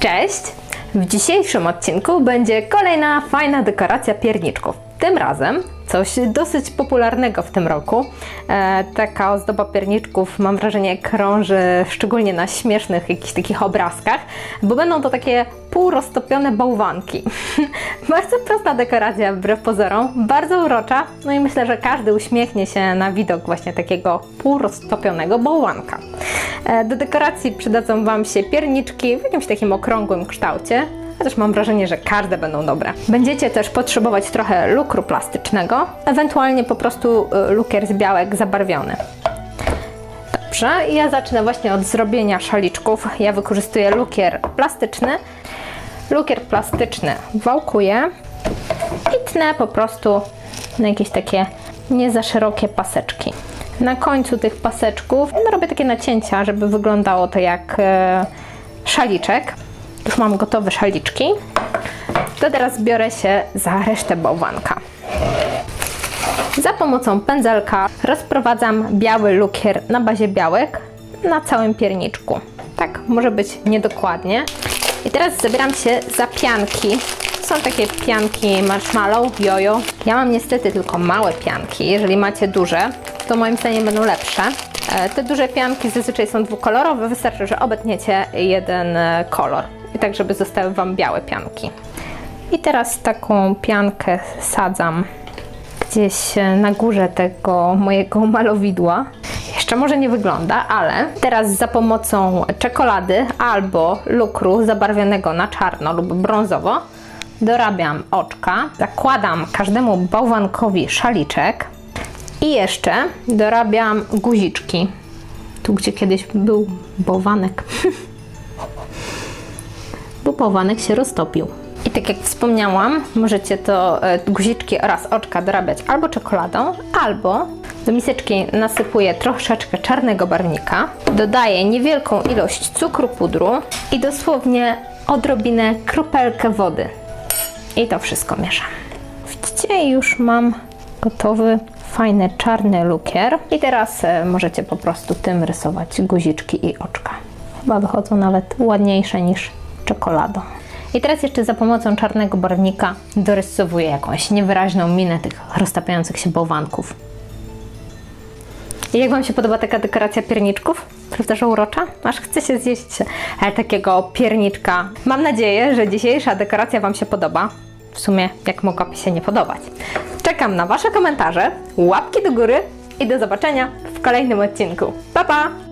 Cześć! W dzisiejszym odcinku będzie kolejna fajna dekoracja pierniczków. Tym razem coś dosyć popularnego w tym roku. E, taka ozdoba pierniczków, mam wrażenie, krąży szczególnie na śmiesznych jakichś takich obrazkach, bo będą to takie półroztopione bałwanki. bardzo prosta dekoracja wbrew pozorom, bardzo urocza, no i myślę, że każdy uśmiechnie się na widok właśnie takiego półroztopionego bałwanka. E, do dekoracji przydadzą Wam się pierniczki w jakimś takim okrągłym kształcie. Chociaż mam wrażenie, że każde będą dobre. Będziecie też potrzebować trochę lukru plastycznego, ewentualnie po prostu y, lukier z białek zabarwiony. Dobrze, ja zacznę właśnie od zrobienia szaliczków. Ja wykorzystuję lukier plastyczny. Lukier plastyczny wałkuję i tnę po prostu na jakieś takie nie za szerokie paseczki. Na końcu tych paseczków no, robię takie nacięcia, żeby wyglądało to jak e, szaliczek. Już mam gotowe szaliczki. To teraz biorę się za resztę bałwanka. Za pomocą pędzelka rozprowadzam biały lukier na bazie białek na całym pierniczku. Tak, może być niedokładnie. I teraz zabieram się za pianki. Są takie pianki marshmallow, jojo. Ja mam niestety tylko małe pianki. Jeżeli macie duże, to moim zdaniem będą lepsze. E, Te duże pianki zazwyczaj są dwukolorowe, wystarczy, że obetniecie jeden e, kolor. I tak, żeby zostały Wam białe pianki. I teraz taką piankę sadzam gdzieś e, na górze tego mojego malowidła. Jeszcze może nie wygląda, ale teraz za pomocą czekolady albo lukru zabarwionego na czarno lub brązowo dorabiam oczka, zakładam każdemu bałwankowi szaliczek i jeszcze dorabiam guziczki. Tu, gdzie kiedyś był bałwanek. bo bałwanek się roztopił. I tak jak wspomniałam, możecie to e, guziczki oraz oczka dorabiać albo czekoladą, albo do miseczki nasypuję troszeczkę czarnego barwnika, dodaję niewielką ilość cukru pudru i dosłownie odrobinę kropelkę wody. I to wszystko mieszam. Widzicie, już mam gotowy fajny czarny lukier. I teraz e, możecie po prostu tym rysować guziczki i oczka. Chyba wychodzą nawet ładniejsze niż czekoladą. I teraz jeszcze za pomocą czarnego barwnika dorysowuję jakąś niewyraźną minę tych roztapiających się bałwanków. I jak Wam się podoba taka dekoracja pierniczków? Prawda, że urocza? Aż chce się zjeść e, takiego pierniczka. Mam nadzieję, że dzisiejsza dekoracja Wam się podoba. W sumie, jak mogłaby się nie podobać. Czekam na Wasze komentarze, łapki do góry i do zobaczenia w kolejnym odcinku. Pa, pa!